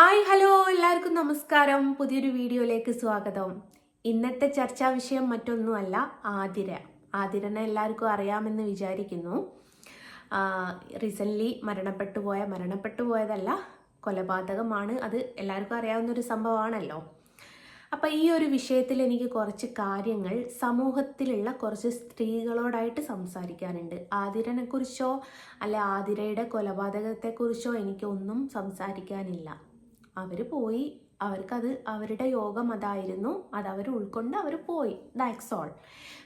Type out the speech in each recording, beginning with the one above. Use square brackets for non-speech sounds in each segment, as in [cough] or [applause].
Hi hello എല്ലാവർക്കും നമസ്കാരം. പുതിയൊരു വീഡിയോയിലേക്ക് സ്വാഗതം. ഇന്നത്തെ ചർച്ചാ വിഷയം മറ്റൊന്നുമല്ല ആതിര. ആതിരനെ എല്ലാവർക്കും അറിയാമെന്ന് വിചാരിക്കുന്നു. റീസെന്റ്ലി മരണപ്പെട്ടു പോയ മരണപ്പെട്ടു പോയതല്ല കൊലപാതകമാണ്. അത് എല്ലാവർക്കും അറിയാവുന്ന ഒരു സംഭവമാണല്ലോ. അപ്പം ഈ ഒരു വിഷയത്തിൽ എനിക്ക് കുറച്ച് കാര്യങ്ങൾ സമൂഹത്തിലുള്ള കുറച്ച് സ്ത്രീകളോടായിട്ട് സംസാരിക്കാനുണ്ട്. ആതിരനെക്കുറിച്ചോ അല്ലെ ആതിരയുടെ കൊലപാതകത്തെക്കുറിച്ചോ എനിക്കൊന്നും സംസാരിക്കാനില്ല. അവർ പോയി. അവർക്കത് അവരുടെ യോഗം അതായിരുന്നു. അത് അവർ ഉൾക്കൊണ്ട് അവർ പോയി. ദാറ്റ്സ് ഓൾ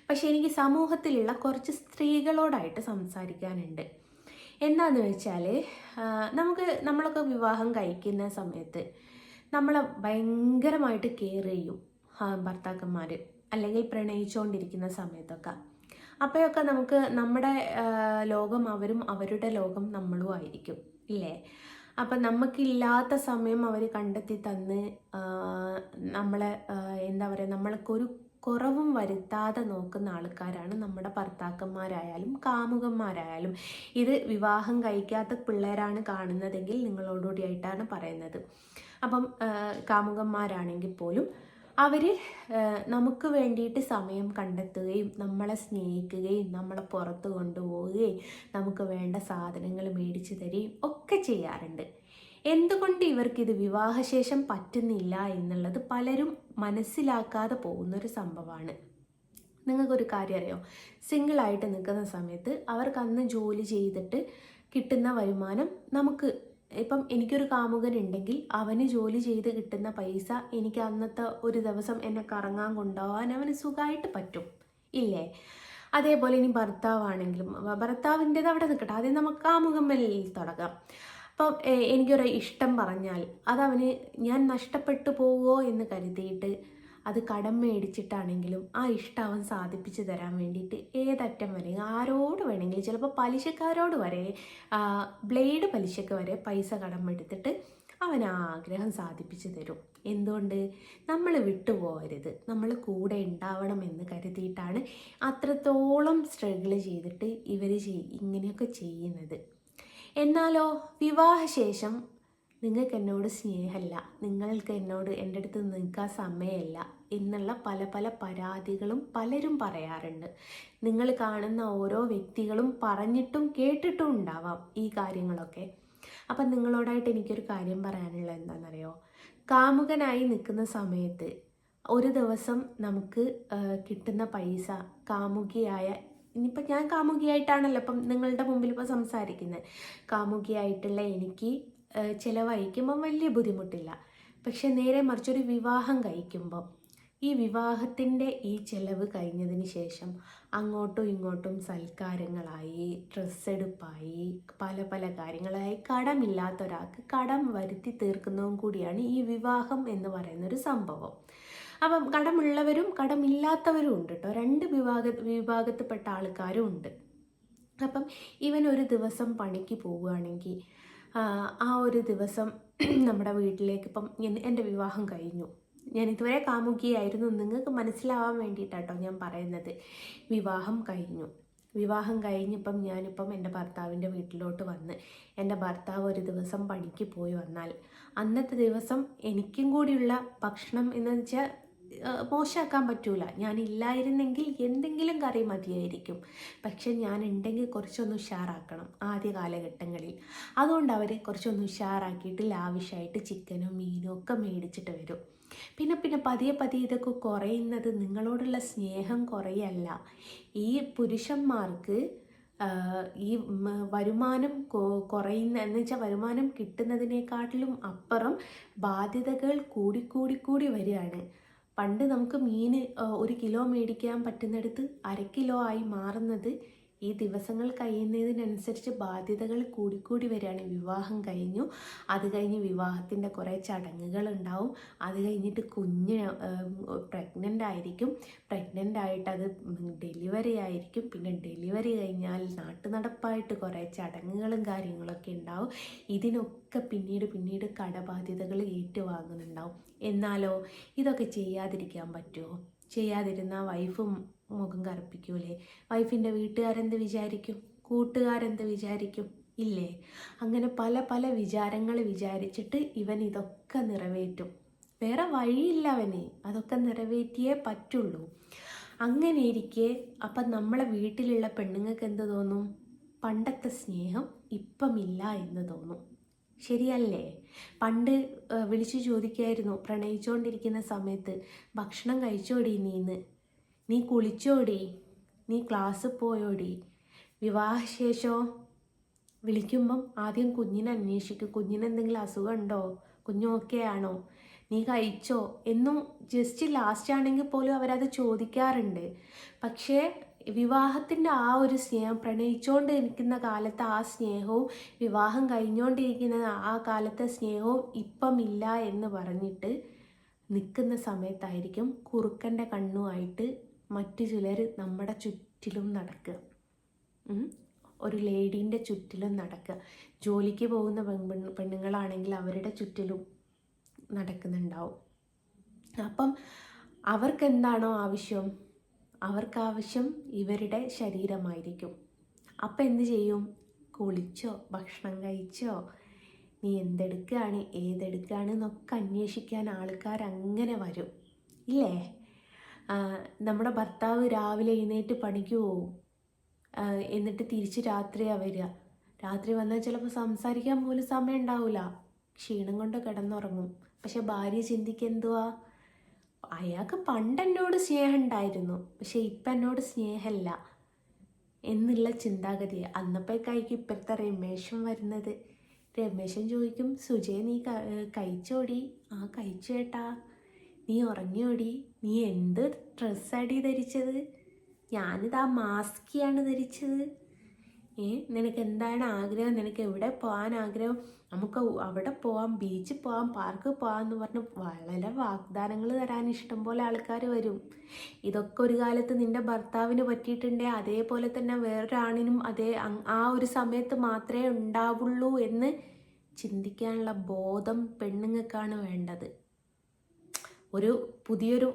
പക്ഷെ എനിക്ക് സമൂഹത്തിലുള്ള കുറച്ച് സ്ത്രീകളോടായിട്ട് സംസാരിക്കാനുണ്ട്. എന്താന്ന് വെച്ചാൽ നമുക്ക് നമ്മളൊക്കെ വിവാഹം കഴിക്കുന്ന സമയത്ത് നമ്മളെ ഭയങ്കരമായിട്ട് കെയർ ചെയ്യും ഭർത്താക്കന്മാർ അല്ലെങ്കിൽ പ്രണയിച്ചുകൊണ്ടിരിക്കുന്ന സമയത്തൊക്കെ. അപ്പോഴൊക്കെ നമുക്ക് നമ്മുടെ ലോകം അവരും അവരുടെ ലോകം നമ്മളും ആയിരിക്കും. ഇല്ലേ? അപ്പം നമുക്കില്ലാത്ത സമയം അവർ കണ്ടെത്തി തന്ന് നമ്മളെ എന്താ പറയുക നമ്മൾക്കൊരു കുറവും വരുത്താതെ നോക്കുന്ന ആൾക്കാരാണ് നമ്മുടെ ഭർത്താക്കന്മാരായാലും കാമുകന്മാരായാലും. ഇത് വിവാഹം കഴിക്കാത്ത പിള്ളേരാണ് കാണുന്നതെങ്കിൽ നിങ്ങളോടുകൂടിയായിട്ടാണ് പറയുന്നത്. അപ്പം കാമുകന്മാരാണെങ്കിൽ പോലും അവർ നമുക്ക് വേണ്ടിയിട്ട് സമയം കണ്ടെത്തുകയും നമ്മളെ സ്നേഹിക്കുകയും നമ്മളെ പുറത്ത് കൊണ്ടുപോവുകയും നമുക്ക് വേണ്ട സാധനങ്ങൾ മേടിച്ചു തരികയും ഒക്കെ ചെയ്യാറുണ്ട്. എന്തുകൊണ്ട് ഇവർക്കിത് വിവാഹശേഷം പറ്റുന്നില്ല എന്നുള്ളത് പലരും മനസ്സിലാക്കാതെ പോകുന്നൊരു സംഭവമാണ്. നിങ്ങൾക്കൊരു കാര്യം അറിയോ? സിംഗിളായിട്ട് നിൽക്കുന്ന സമയത്ത് അവർക്ക് അന്ന് ജോലി ചെയ്തിട്ട് കിട്ടുന്ന വരുമാനം നമുക്ക് ഇപ്പം എനിക്കൊരു കാമുകൻ ഉണ്ടെങ്കിൽ അവന് ജോലി ചെയ്ത് കിട്ടുന്ന പൈസ എനിക്ക് അന്നത്തെ ഒരു ദിവസം എന്നെ കറങ്ങാൻ കൊണ്ടുപോകാൻ അവന് സുഖമായിട്ട് പറ്റും. ഇല്ലേ? അതേപോലെ ഇനി ഭർത്താവാണെങ്കിലും ഭർത്താവിന്റെത് അവിടെ നിൽക്കട്ടെ. ആദ്യം നമുക്ക് കാമുകമ്മലിൽ മേലിൽ തുടങ്ങാം. അപ്പം എനിക്കൊരു ഇഷ്ടം പറഞ്ഞാൽ അതവന് ഞാൻ നഷ്ടപ്പെട്ടു പോവോ എന്ന് കരുതിയിട്ട് അത് കടം മേടിച്ചിട്ടാണെങ്കിലും ആ ഇഷ്ടം അവൻ സാധിപ്പിച്ചു തരാൻ വേണ്ടിയിട്ട് ഏതറ്റം വരെ ആരോട് വേണമെങ്കിലും ചിലപ്പോൾ പലിശക്കാരോട് വരെ ബ്ലേഡ് പലിശക്ക് വരെ പൈസ കടം എടുത്തിട്ട് അവൻ ആ ആഗ്രഹം സാധിപ്പിച്ചു തരും. എന്തുകൊണ്ട്? നമ്മൾ വിട്ടുപോകരുത്. നമ്മൾ കൂടെ ഉണ്ടാവണം എന്ന് കരുതിയിട്ടാണ് അത്രത്തോളം സ്ട്രഗിൾ ചെയ്തിട്ട് ഇവർ ഇങ്ങനെയൊക്കെ ചെയ്യുന്നത്. എന്നാലോ വിവാഹശേഷം നിങ്ങൾക്ക് എന്നോട് സ്നേഹമല്ല നിങ്ങൾക്ക് എന്നോട് എന്റെ അടുത്ത് നിൽക്കാൻ സമയമല്ല എന്നുള്ള പല പല പരാതികളും പലരും പറയാറുണ്ട്. നിങ്ങൾ കാണുന്ന ഓരോ വ്യക്തികളും പറഞ്ഞിട്ടും കേട്ടിട്ടും ഉണ്ടാവാം ഈ കാര്യങ്ങളൊക്കെ. അപ്പം നിങ്ങളോടായിട്ട് എനിക്കൊരു കാര്യം പറയാനുള്ളത് എന്താണെന്നറിയോ? കാമുകനായി നിൽക്കുന്ന സമയത്ത് ഒരു ദിവസം നമുക്ക് കിട്ടുന്ന പൈസ കാമുകിയായ ഇനിയിപ്പോൾ ഞാൻ കാമുകിയായിട്ടാണല്ലോ ഇപ്പം നിങ്ങളുടെ മുമ്പിൽ ഇപ്പോൾ സംസാരിക്കുന്നത്. കാമുകിയായിട്ടുള്ള എനിക്ക് ചിലവഴിക്കുമ്പം വലിയ ബുദ്ധിമുട്ടില്ല. പക്ഷെ നേരെ മറിച്ചൊരു വിവാഹം കഴിക്കുമ്പം ഈ വിവാഹത്തിന്റെ ഈ ചെലവ് കഴിഞ്ഞതിന് ശേഷം അങ്ങോട്ടും ഇങ്ങോട്ടും സൽക്കാരങ്ങളായി ഡ്രസ്സ് എടുപ്പായി പല പല കാര്യങ്ങളായി കടമില്ലാത്ത ഒരാൾക്ക് കടം വരുത്തി തീർക്കുന്നതും കൂടിയാണ് ഈ വിവാഹം എന്ന് പറയുന്നൊരു സംഭവം. അപ്പം കടമുള്ളവരും കടമില്ലാത്തവരും ഉണ്ട് കേട്ടോ രണ്ട് വിഭാഗ വിഭാഗത്തിൽപ്പെട്ട ആൾക്കാരും ഉണ്ട്. അപ്പം ഇവൻ ഒരു ദിവസം പണിക്ക് പോവുകയാണെങ്കിൽ ആ ഒരു ദിവസം [clears throat] നമ്മുടെ വീട്ടിലേക്ക് ഇപ്പം എന്റെ വിവാഹം കഴിഞ്ഞു. ഞാൻ ഇതുവരെ കാമുകിയായിരുന്നു. നിങ്ങൾക്ക് മനസ്സിലാവാൻ വേണ്ടിയിട്ടാട്ടോ ഞാൻ പറയുന്നത്. വിവാഹം കഴിഞ്ഞു. വിവാഹം കഴിഞ്ഞിപ്പം ഞാനിപ്പം എന്റെ ഭർത്താവിന്റെ വീട്ടിലോട്ട് വന്ന് എന്റെ ഭർത്താവ് ഒരു ദിവസം പണിക്ക് പോയി വന്നാൽ അന്നത്തെ ദിവസം എനിക്കും കൂടിയുള്ള ഭക്ഷണം എന്ന് വെച്ചാൽ മോശമാക്കാൻ പറ്റൂല. ഞാനില്ലായിരുന്നെങ്കിൽ എന്തെങ്കിലും കറി മതിയായിരിക്കും. പക്ഷെ ഞാൻ ഉണ്ടെങ്കിൽ കുറച്ചൊന്ന് ഉഷാറാക്കണം ആദ്യ കാലഘട്ടങ്ങളിൽ. അതുകൊണ്ട് അവർ കുറച്ചൊന്ന് ഉഷാറാക്കിയിട്ട് ലാവിഷായിട്ട് ചിക്കനും മീനും ഒക്കെ മേടിച്ചിട്ട് വരും. പിന്നെ പിന്നെ പതിയെ പതിയെ ഇതൊക്കെ കുറയുന്നത് നിങ്ങളോടുള്ള സ്നേഹം കുറയല്ല. ഈ പുരുഷന്മാർക്ക് ഈ വരുമാനം കുറയുന്ന എന്ന് വെച്ചാൽ വരുമാനം കിട്ടുന്നതിനേക്കാട്ടിലും അപ്പുറം ബാധ്യതകൾ കൂടിക്കൂടി കൂടി വരികയാണ്. പണ്ട് നമുക്ക് മീൻ ഒരു കിലോ മേടിക്കാൻ പറ്റുന്നിടത്ത് അര കിലോ ആയി മാറുന്നത് ഈ ദിവസങ്ങൾ കഴിയുന്നതിനനുസരിച്ച് ബാധ്യതകൾ കൂടിക്കൂടി വരികയാണ്. വിവാഹം കഴിഞ്ഞു. അത് കഴിഞ്ഞ് വിവാഹത്തിന്റെ കുറേ ചടങ്ങുകൾ ഉണ്ടാവും അത് കഴിഞ്ഞിട്ട് കുഞ്ഞ് പ്രഗ്നന്റ് ആയിരിക്കും. പ്രഗ്നന്റ് ആയിട്ട് അത് ഡെലിവറി ആയിരിക്കും. പിന്നെ ഡെലിവറി കഴിഞ്ഞാൽ നാട്ടുനടപ്പായിട്ട് കുറേ ചടങ്ങുകളും കാര്യങ്ങളൊക്കെ ഉണ്ടാവും. ഇതിനൊക്കെ പിന്നീട് പിന്നീട് കടബാധ്യതകൾ ഏറ്റുവാങ്ങുന്നുണ്ടാവും. എന്നാലോ ഇതൊക്കെ ചെയ്യാതിരിക്കാൻ പറ്റുമോ? ചെയ്യാതിരുന്ന വൈഫും മുഖം കറുപ്പിക്കൂലേ? വൈഫിന്റെ വീട്ടുകാരെന്ത് വിചാരിക്കും? കൂട്ടുകാരെന്ത് വിചാരിക്കും? ഇല്ലേ? അങ്ങനെ പല പല വിചാരങ്ങൾ വിചാരിച്ചിട്ട് ഇവൻ ഇതൊക്കെ നിറവേറ്റും. വേറെ വഴിയില്ല അവന്. അതൊക്കെ നിറവേറ്റിയേ പറ്റുള്ളൂ. അങ്ങനെ ഇരിക്കെ അപ്പം നമ്മളെ വീട്ടിലുള്ള പെണ്ണുങ്ങൾക്ക് എന്ത് തോന്നും? പണ്ടത്തെ സ്നേഹം ഇപ്പമില്ല എന്ന് തോന്നും. ശരിയല്ലേ? പണ്ട് വിളിച്ചു ചോദിക്കായിരുന്നു പ്രണയിച്ചുകൊണ്ടിരിക്കുന്ന സമയത്ത് ഭക്ഷണം കഴിച്ചോടി നീന്ന് നീ കുളിച്ചോടി നീ ക്ലാസ് പോയോടി. വിവാഹശേഷമോ വിളിക്കുമ്പം ആദ്യം കുഞ്ഞിനെ അന്വേഷിക്കും. കുഞ്ഞിനെന്തെങ്കിലും അസുഖം ഉണ്ടോ കുഞ്ഞൊക്കെ ആണോ നീ കഴിച്ചോ? എന്നും ജസ്റ്റ് ലാസ്റ്റ് ആണെങ്കിൽ പോലും അവരത് ചോദിക്കാറുണ്ട്. പക്ഷേ വിവാഹത്തിന്റെ ആ ഒരു സ്നേഹം പ്രണയിച്ചുകൊണ്ട് ഇരിക്കുന്ന കാലത്തെ ആ സ്നേഹവും വിവാഹം കഴിഞ്ഞുകൊണ്ടിരിക്കുന്ന ആ കാലത്തെ സ്നേഹവും ഇപ്പം ഇല്ല എന്ന് പറഞ്ഞിട്ട് നിൽക്കുന്ന സമയത്തായിരിക്കും കുറുക്കന്റെ കണ്ണുമായിട്ട് മറ്റു ചിലർ നമ്മുടെ ചുറ്റിലും നടക്കുക. ഒരു ലേഡീന്റെ ചുറ്റിലും നടക്കുക. ജോലിക്ക് പോകുന്ന പെണ്ണുങ്ങളാണെങ്കിൽ അവരുടെ ചുറ്റിലും നടക്കുന്നുണ്ടാവും. അപ്പം അവർക്ക് എന്താണോ ആവശ്യം? അവർക്കാവശ്യം ഇവരുടെ ശരീരമായിരിക്കും. അപ്പം എന്ത് ചെയ്യും? കുളിച്ചോ ഭക്ഷണം കഴിച്ചോ നീ എന്തെടുക്കുകയാണ് ഏതെടുക്കുകയാണ് എന്നൊക്കെ അന്വേഷിക്കാൻ ആൾക്കാർ അങ്ങനെ വരും. ഇല്ലേ? നമ്മുടെ ഭർത്താവ് രാവിലെ എഴുന്നേറ്റ് പണിക്ക് പോവും. എന്നിട്ട് തിരിച്ച് രാത്രിയാണ് വരിക. രാത്രി വന്നാൽ ചിലപ്പോൾ സംസാരിക്കാൻ പോലും സമയം ഉണ്ടാവില്ല ക്ഷീണം കൊണ്ട് കിടന്നുറങ്ങും. പക്ഷെ ഭാര്യ ചിന്തിക്കുക എന്തുവാ? അയാൾക്ക് പണ്ട് എന്നോട് സ്നേഹം ഉണ്ടായിരുന്നു. പക്ഷെ ഇപ്പം എന്നോട് സ്നേഹമല്ല എന്നുള്ള ചിന്താഗതി. അന്നപ്പോഴേക്കായിരിക്കും ഇപ്പോഴത്തെ രമേശൻ വരുന്നത്. രമേശൻ ചോദിക്കും സുജയ നീ കഴിച്ചോടി? ആ കഴിച്ചു ചേട്ടാ നീ ഉറങ്ങിയോടി? നീ എന്ത് ഡ്രസ്സാടി ധരിച്ചത്? ഞാനിതാ മാസ്കിയാണ് ധരിച്ചത്. ഏ നിനക്ക് എന്താണ് ആഗ്രഹം? നിനക്ക് എവിടെ പോകാൻ ആഗ്രഹം? നമുക്ക് അവിടെ പോവാം ബീച്ചിൽ പോവാം പാർക്കിൽ പോവാം എന്ന് പറഞ്ഞ് വളരെ വാഗ്ദാനങ്ങൾ തരാൻ ഇഷ്ടം പോലെ ആൾക്കാർ വരും. ഇതൊക്കെ ഒരു കാലത്ത് നിന്റെ ഭർത്താവിന് പറ്റിയിട്ടുണ്ടേ? അതേപോലെ തന്നെ വേറൊരാണിനും അതേ ആ ഒരു സമയത്ത് മാത്രമേ ഉണ്ടാവുള്ളൂ എന്ന് ചിന്തിക്കാനുള്ള ബോധം പെണ്ണുങ്ങൾക്കാണ് വേണ്ടത്. ഒരു പുതിയൊരു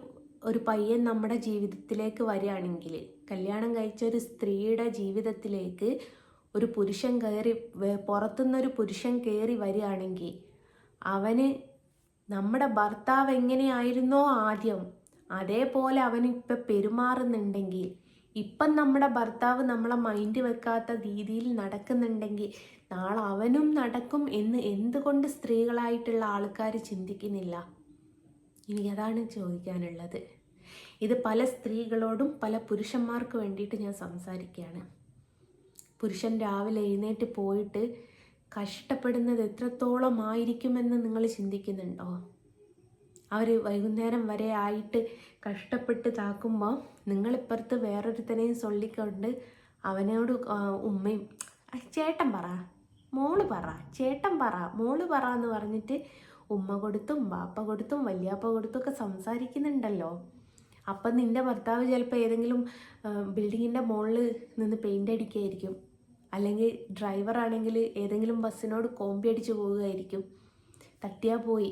ഒരു പയ്യൻ നമ്മുടെ ജീവിതത്തിലേക്ക് വരികയാണെങ്കിൽ കല്യാണം കഴിച്ച ഒരു സ്ത്രീയുടെ ജീവിതത്തിലേക്ക് ഒരു പുരുഷൻ കയറി പുറത്തുനിന്നൊരു പുരുഷൻ കയറി വരികയാണെങ്കിൽ അവന് നമ്മുടെ ഭർത്താവ് എങ്ങനെയായിരുന്നോ ആദ്യം അതേപോലെ അവൻ ഇപ്പം പെരുമാറുന്നുണ്ടെങ്കിൽ ഇപ്പം നമ്മുടെ ഭർത്താവ് നമ്മളെ മൈൻഡ് വെക്കാത്ത രീതിയിൽ നടക്കുന്നുണ്ടെങ്കിൽ നാളെ അവനും നടക്കും എന്ന് എന്തുകൊണ്ട് സ്ത്രീകളായിട്ടുള്ള ആൾക്കാർ ചിന്തിക്കുന്നില്ല? എനിക്ക് അതാണ് ചോദിക്കാനുള്ളത്. ഇത് പല സ്ത്രീകളോടും പല പുരുഷന്മാർക്ക് വേണ്ടിയിട്ട് ഞാൻ സംസാരിക്കുകയാണ്. പുരുഷൻ രാവിലെ എഴുന്നേറ്റ് പോയിട്ട് കഷ്ടപ്പെടുന്നത് എത്രത്തോളം ആയിരിക്കുമെന്ന് നിങ്ങൾ ചിന്തിക്കുന്നുണ്ടോ? അവർ വൈകുന്നേരം വരെ ആയിട്ട് കഷ്ടപ്പെട്ട് താക്കുമ്പോൾ നിങ്ങളിപ്പുറത്ത് വേറൊരുത്തനെയും ചൊല്ലിക്കൊണ്ട് അവനോട് ഉമ്മയും "ആ, ചേട്ടൻ പറ മോൾ പറ ചേട്ടൻ പറ മോൾ പറ എന്ന് പറഞ്ഞിട്ട് ഉമ്മ കൊടുത്തും ബാപ്പ കൊടുത്തും വല്യാപ്പ കൊടുത്തും ഒക്കെ സംസാരിക്കുന്നുണ്ടല്ലോ. അപ്പം നിന്റെ ഭർത്താവ് ചിലപ്പോൾ ഏതെങ്കിലും ബിൽഡിങ്ങിന്റെ മുകളിൽ നിന്ന് പെയിന്റ് അടിക്കുകയായിരിക്കും അല്ലെങ്കിൽ ഡ്രൈവർ ആണെങ്കിൽ ഏതെങ്കിലും ബസ്സിനോട് കോമ്പി അടിച്ച് പോവുകയായിരിക്കും. തട്ടിയാൽ പോയി.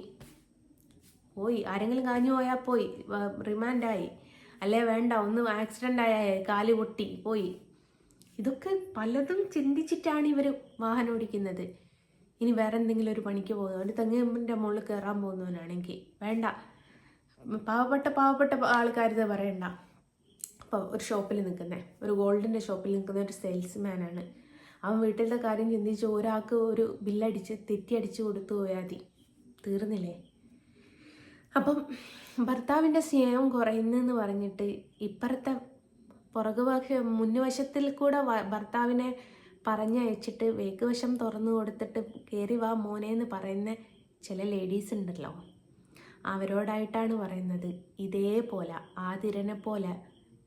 പോയി. ആരെങ്കിലും കാഞ്ഞു പോയാൽ പോയി. റിമാൻഡായി. അല്ലേ വേണ്ട ഒന്ന് ആക്സിഡന്റ് ആയ കാൽ പൊട്ടി പോയി. ഇതൊക്കെ പലതും ചിന്തിച്ചിട്ടാണ് ഇവർ വാഹനം ഓടിക്കുന്നത്. ഇനി വേറെ എന്തെങ്കിലും ഒരു പണിക്ക് പോകുന്നു ഒരു തെങ്ങിന്റെ മുകളിൽ കയറാൻ പോകുന്നവനാണെങ്കിൽ വേണ്ട. പാവപ്പെട്ട പാവപ്പെട്ട ആൾക്കാരിത് പറയണ്ട. അപ്പോൾ ഒരു ഷോപ്പിൽ നിൽക്കുന്നേ. ഒരു ഗോൾഡിന്റെ ഷോപ്പിൽ നിൽക്കുന്ന ഒരു സെയിൽസ്മാനാണ് അവൻ വീട്ടിലത്തെ കാര്യം ചിന്തിച്ച് ഒരാൾക്ക് ഒരു ബില്ലടിച്ച് തെറ്റിയടിച്ച് കൊടുത്തു പോയാൽ മതി. തീർന്നില്ലേ? അപ്പം ഭർത്താവിന്റെ സ്നേഹം കുറയുന്നെന്ന് പറഞ്ഞിട്ട് ഇപ്പുറത്തെ പുറകുവശ മുൻവശത്തിൽ കൂടെ ഭർത്താവിനെ പറഞ്ഞയച്ചിട്ട് വേക്കുവശം തുറന്നു കൊടുത്തിട്ട് കയറി വാ മോനെ എന്ന് പറയുന്ന ചില ലേഡീസ് ഉണ്ടല്ലോ. അവരോടായിട്ടാണ് പറയുന്നത്. ഇതേപോലെ ആതിരനെ പോലെ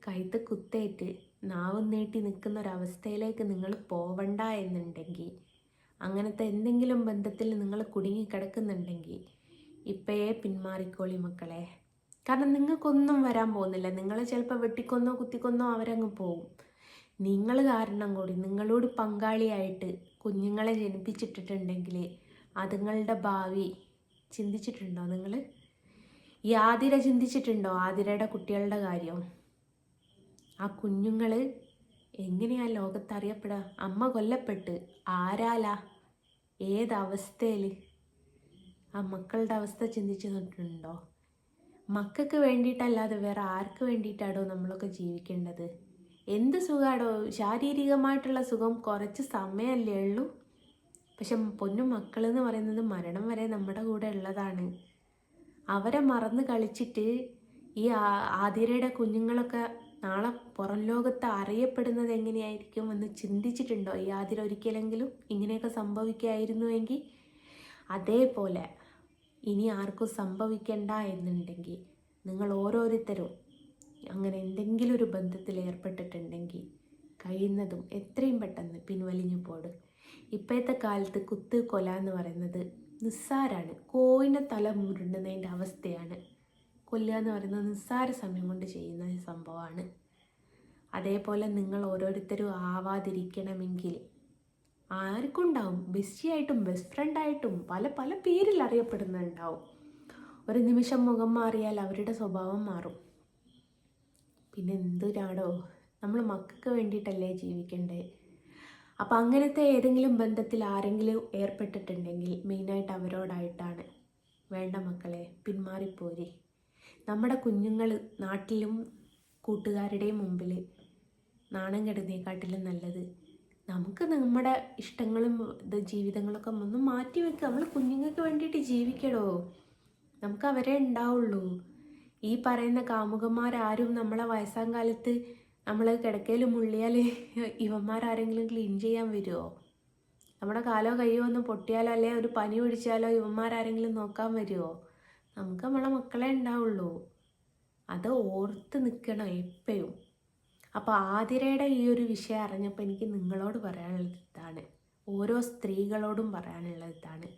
കഴുത്ത് കുത്തേറ്റ് നാവും നീട്ടി നിൽക്കുന്ന ഒരവസ്ഥയിലേക്ക് നിങ്ങൾ പോവണ്ട എന്നുണ്ടെങ്കിൽ അങ്ങനത്തെ എന്തെങ്കിലും ബന്ധത്തിൽ നിങ്ങൾ കുടുങ്ങിക്കിടക്കുന്നുണ്ടെങ്കിൽ ഇപ്പോഴേ പിന്മാറിക്കോളി മക്കളെ. കാരണം നിങ്ങൾക്കൊന്നും വരാൻ പോകുന്നില്ല. നിങ്ങളെ ചിലപ്പോൾ വെട്ടിക്കൊന്നോ കുത്തിക്കൊന്നോ അവരങ്ങ് പോവും. നിങ്ങൾ കാരണം കൂടി നിങ്ങളോട് പങ്കാളിയായിട്ട് കുഞ്ഞുങ്ങളെ ജനിപ്പിച്ചിട്ടിട്ടുണ്ടെങ്കിൽ അതുങ്ങളുടെ ഭാവി ചിന്തിച്ചിട്ടുണ്ടോ നിങ്ങൾ ഈ ആതിര ചിന്തിച്ചിട്ടുണ്ടോ ആതിരയുടെ കുട്ടികളുടെ കാര്യം? ആ കുഞ്ഞുങ്ങൾ എങ്ങനെയാ ലോകത്ത് അറിയപ്പെടുക? അമ്മ കൊല്ലപ്പെട്ട് ആരാലാ? ഏതവസ്ഥയിൽ ആ മക്കളുടെ അവസ്ഥ ചിന്തിച്ചു നോക്കിയിട്ടുണ്ടോ മക്കൾക്ക് വേണ്ടിയിട്ടല്ലാതെ വേറെ ആർക്ക് വേണ്ടിയിട്ടാണോ നമ്മളൊക്കെ ജീവിക്കേണ്ടത്? എന്ത് സുഖമാണോ ശാരീരികമായിട്ടുള്ള സുഖം കുറച്ച് സമയമല്ലേ ഉള്ളൂ. പക്ഷെ പൊന്നു മക്കൾ എന്ന് പറയുന്നത് മരണം വരെ നമ്മുടെ കൂടെ ഉള്ളതാണ്. അവരെ മറന്ന് കളിച്ചിട്ട് ഈ ആതിരയുടെ കുഞ്ഞുങ്ങളൊക്കെ നാളെ പുറം ലോകത്ത് അറിയപ്പെടുന്നത് എങ്ങനെയായിരിക്കും എന്ന് ചിന്തിച്ചിട്ടുണ്ടോ? ഈ ആതിര ഒരിക്കലെങ്കിലും ഇങ്ങനെയൊക്കെ സംഭവിക്കായിരുന്നുവെങ്കിൽ അതേപോലെ ഇനി ആർക്കും സംഭവിക്കണ്ട എന്നുണ്ടെങ്കിൽ നിങ്ങൾ ഓരോരുത്തരും അങ്ങനെ എന്തെങ്കിലും ഒരു ബന്ധത്തിൽ ഏർപ്പെട്ടിട്ടുണ്ടെങ്കിൽ കഴിയുന്നതും എത്രയും പെട്ടെന്ന് പിൻവലിഞ്ഞു പോടും. ഇപ്പോഴത്തെ കാലത്ത് കുത്ത് കൊല എന്ന് പറയുന്നത് നിസ്സാരാണ്. കോയിന്റെ തല മുരുണ്ടുന്നതിന്റെ അവസ്ഥയാണ്. കൊല്ലുക എന്ന് പറയുന്നത് നിസ്സാര സമയം കൊണ്ട് ചെയ്യുന്ന സംഭവമാണ്. അതേപോലെ നിങ്ങൾ ഓരോരുത്തരും ആവാതിരിക്കണമെങ്കിൽ ആർക്കുണ്ടാവും? ബെസ്റ്റിയായിട്ടും ബെസ്റ്റ് ഫ്രണ്ടായിട്ടും പല പല പേരിൽ അറിയപ്പെടുന്നുണ്ടാവും. ഒരു നിമിഷം മുഖം മാറിയാൽ അവരുടെ സ്വഭാവം മാറും. പിന്നെ എന്തൊരാടോ നമ്മൾ മക്കൾക്ക് വേണ്ടിയിട്ടല്ലേ ജീവിക്കണ്ടേ? അപ്പം അങ്ങനത്തെ ഏതെങ്കിലും ബന്ധത്തിൽ ആരെങ്കിലും ഏർപ്പെട്ടിട്ടുണ്ടെങ്കിൽ മെയിനായിട്ട് അവരോടായിട്ടാണ്. വേണ്ട മക്കളെ പിന്മാറിപ്പോരി. നമ്മുടെ കുഞ്ഞുങ്ങൾ നാട്ടിലും കൂട്ടുകാരുടെയും മുമ്പിൽ നാണം കെടുന്നേക്കാട്ടിലും നല്ലത്. നമുക്ക് നമ്മുടെ ഇഷ്ടങ്ങളും ഇത് ജീവിതങ്ങളൊക്കെ ഒന്ന് മാറ്റി വെക്കുക നമ്മൾ കുഞ്ഞുങ്ങൾക്ക് വേണ്ടിയിട്ട് ജീവിക്കടോ. നമുക്ക് അവരെ ഉണ്ടാവുള്ളൂ. ഈ പറയുന്ന കാമുകന്മാരാരും നമ്മളെ വയസ്സാം കാലത്ത് നമ്മൾ കിടക്കയിൽ മുള്ളിയാൽ ഇവന്മാരാരെങ്കിലും ക്ലീൻ ചെയ്യാൻ വരുമോ നമ്മുടെ കാലോ കയ്യോ ഒന്ന് പൊട്ടിയാലോ അല്ലെ ഒരു പനി പിടിച്ചാലോ ഇവന്മാരാരെങ്കിലും നോക്കാൻ വരുമോ നമുക്ക് നമ്മളെ മക്കളെ ഉണ്ടാവുള്ളൂ. അത് ഓർത്ത് നിൽക്കണം എപ്പോഴും. അപ്പോൾ ആതിരയുടെ ഈ ഒരു വിഷയം അറിഞ്ഞപ്പോൾ എനിക്ക് നിങ്ങളോട് പറയാനുള്ളത് ഇതാണ്. ഓരോ സ്ത്രീകളോടും പറയാനുള്ളത് ഇതാണ്.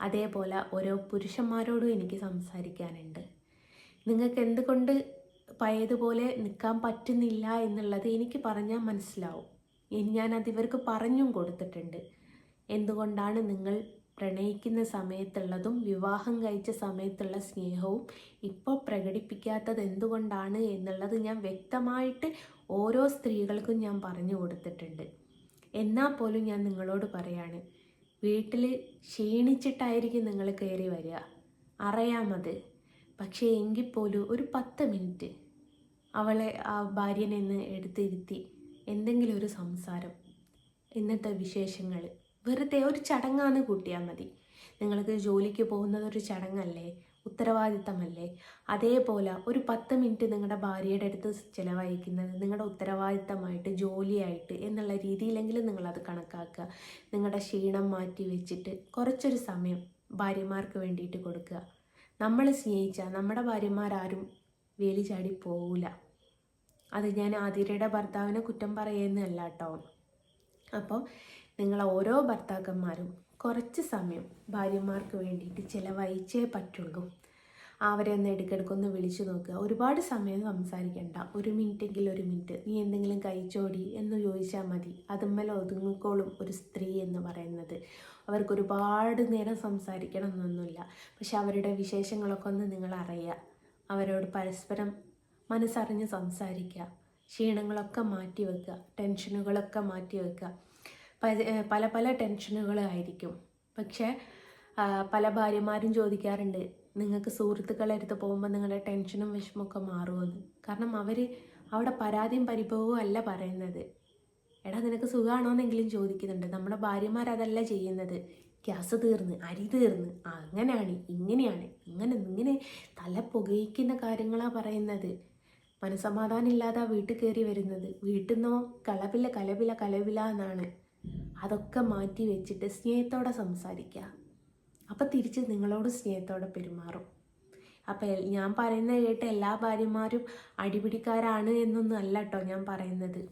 അതേപോലെ ഓരോ പുരുഷന്മാരോടും എനിക്ക് സംസാരിക്കാനുണ്ട്. നിങ്ങൾക്ക് എന്തുകൊണ്ട് പഴയതുപോലെ നിൽക്കാൻ പറ്റുന്നില്ല എന്നുള്ളത് എനിക്ക് പറഞ്ഞാൽ മനസ്സിലാവും. ഞാനത് ഇവർക്ക് പറഞ്ഞും കൊടുത്തിട്ടുണ്ട്. എന്തുകൊണ്ടാണ് നിങ്ങൾ പ്രണയിക്കുന്ന സമയത്തുള്ളതും വിവാഹം കഴിച്ച സമയത്തുള്ള സ്നേഹവും ഇപ്പോൾ പ്രകടിപ്പിക്കാത്തത് എന്തുകൊണ്ടാണ് എന്നുള്ളത് ഞാൻ വ്യക്തമായിട്ട് ഓരോ സ്ത്രീകൾക്കും ഞാൻ പറഞ്ഞു കൊടുത്തിട്ടുണ്ട്. എന്നാൽ പോലും ഞാൻ നിങ്ങളോട് പറയാണ് വീട്ടിൽ ക്ഷീണിച്ചിട്ടായിരിക്കും നിങ്ങൾ കയറി വരിക. അറിയാമത് പക്ഷേ എങ്കിൽ പോലും ഒരു പത്ത് മിനിറ്റ് അവളെ ആ ഭാര്യനെ ഒന്ന് എടുത്തിരുത്തി എന്തെങ്കിലും ഒരു സംസാരം. ഇന്നത്തെ വിശേഷങ്ങൾ. വെറുതെ ഒരു ചടങ്ങാണ് കൂട്ടിയാൽ മതി. നിങ്ങൾക്ക് ജോലിക്ക് പോകുന്നത് ഒരു ചടങ്ങല്ലേ? ഉത്തരവാദിത്തമല്ലേ? അതേപോലെ ഒരു പത്ത് മിനിറ്റ് നിങ്ങളുടെ ഭാര്യയുടെ അടുത്ത് ചിലവഴിക്കുന്നത് നിങ്ങളുടെ ഉത്തരവാദിത്തമായിട്ട് ജോലിയായിട്ട് എന്നുള്ള രീതിയിലെങ്കിലും നിങ്ങളത് കണക്കാക്കുക. നിങ്ങളുടെ ക്ഷീണം മാറ്റി വെച്ചിട്ട് കുറച്ചൊരു സമയം ഭാര്യമാർക്ക് വേണ്ടിയിട്ട് കൊടുക്കുക. നമ്മൾ സ്നേഹിച്ച നമ്മുടെ ഭാര്യമാരാരും വേലി ചാടി പോവില്ല അത് ഞാൻ ആതിരയുടെ ഭർത്താവിനെ കുറ്റം പറയുന്നതല്ല കേട്ടോ അപ്പോൾ നിങ്ങൾ ഓരോ ഭർത്താക്കന്മാരും കുറച്ച് സമയം ഭാര്യമാർക്ക് വേണ്ടിയിട്ട് ചിലവഴിച്ചേ പറ്റുള്ളൂ. അവരെ ഒന്ന് ഇടയ്ക്കിടയ്ക്കൊന്ന് വിളിച്ചു നോക്കുക ഒരുപാട് സമയം സംസാരിക്കണ്ട. ഒരു മിനിറ്റെങ്കിൽ ഒരു മിനിറ്റ്. നീ എന്തെങ്കിലും കഴിച്ചോടി എന്ന് ചോദിച്ചാൽ മതി. അതുമ്മല ഒതുങ്ങിക്കോളും ഒരു സ്ത്രീ എന്ന് പറയുന്നത്. അവർക്ക് ഒരുപാട് നേരം സംസാരിക്കണം എന്നൊന്നുമില്ല. പക്ഷെ അവരുടെ വിശേഷങ്ങളൊക്കെ ഒന്ന് നിങ്ങൾ അറിയുക. അവരോട് പരസ്പരം മനസ്സറിഞ്ഞ് സംസാരിക്കുക. ക്ഷീണങ്ങളൊക്കെ മാറ്റി വെക്കുക. ടെൻഷനുകളൊക്കെ മാറ്റി വെക്കുക. പല പല ടെൻഷനുകളായിരിക്കും. പക്ഷേ പല ഭാര്യമാരും ചോദിക്കാറുണ്ട് നിങ്ങൾക്ക് സുഹൃത്തുക്കളെ അടുത്ത് പോകുമ്പോൾ നിങ്ങളുടെ ടെൻഷനും വിഷമമൊക്കെ മാറുമെന്ന്. കാരണം അവർ അവിടെ പരാതിയും പരിഭവവും അല്ല പറയുന്നത്. എടാ നിനക്ക് സുഖമാണോന്നെങ്കിലും ചോദിക്കുന്നുണ്ട്. നമ്മുടെ ഭാര്യമാർ അതല്ല ചെയ്യുന്നത്. ഗ്യാസ് തീർന്ന് അരി തീർന്ന്. അങ്ങനെയാണ് ഇങ്ങനെയാണ് ഇങ്ങനെ ഇങ്ങനെ തല പുകയിക്കുന്ന കാര്യങ്ങളാണ് പറയുന്നത്. മനസമാധാനം ഇല്ലാതെ വീട്ടിൽ കയറി വരുന്നത്. വീട്ടിൽ നിന്നോ കളവില കലവില കലവില എന്നാണ്. അതൊക്കെ മാറ്റി വെച്ചിട്ട് സ്നേഹത്തോടെ സംസാരിക്കുക. അപ്പം തിരിച്ച് നിങ്ങളോട് സ്നേഹത്തോടെ പെരുമാറും. അപ്പോൾ ഞാൻ പറയുന്നത് കേട്ട് എല്ലാ ഭാര്യമാരും അടിപിടിക്കാരാണ് എന്നൊന്നും അല്ല കേട്ടോ ഞാൻ പറയുന്നത്.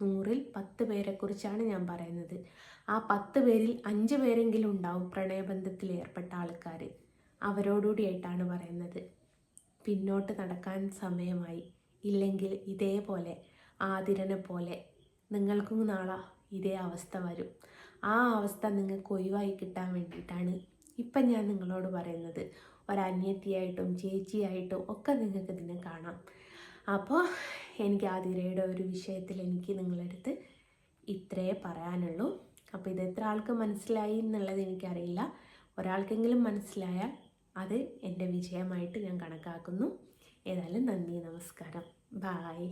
നൂറിൽ പത്ത് പേരെക്കുറിച്ചാണ് ഞാൻ പറയുന്നത്. ആ പത്ത് പേരിൽ അഞ്ച് പേരെങ്കിലും ഉണ്ടാവും പ്രണയബന്ധത്തിൽ ഏർപ്പെട്ട ആൾക്കാർ അവരോടുകൂടിയായിട്ടാണ് പറയുന്നത്. പിന്നോട്ട് നടക്കാൻ സമയമായി. ഇല്ലെങ്കിൽ ഇതേപോലെ ആതിരനെ പോലെ നിങ്ങൾക്കും നാളെ ഇതേ അവസ്ഥ വരും. ആ അവസ്ഥ നിങ്ങൾക്ക് ഒഴിവായി കിട്ടാൻ വേണ്ടിയിട്ടാണ് ഇപ്പം ഞാൻ നിങ്ങളോട് പറയുന്നത് ഒരനിയത്തിയായിട്ടും ചേച്ചിയായിട്ടും ഒക്കെ നിങ്ങൾക്ക് ഇതിനെ കാണാം. അപ്പോൾ എനിക്ക് ആതിരയുടെ ഒരു വിഷയത്തിൽ എനിക്ക് നിങ്ങളടുത്ത് ഇത്രയേ പറയാനുള്ളൂ. അപ്പോൾ ഇത് എത്ര ആൾക്ക് മനസ്സിലായി എന്നുള്ളത് എനിക്കറിയില്ല. ഒരാൾക്കെങ്കിലും മനസ്സിലായാൽ അത് എന്റെ വിജയമായിട്ട് ഞാൻ കണക്കാക്കുന്നു. ഏതായാലും നന്ദി നമസ്കാരം. ബായ്.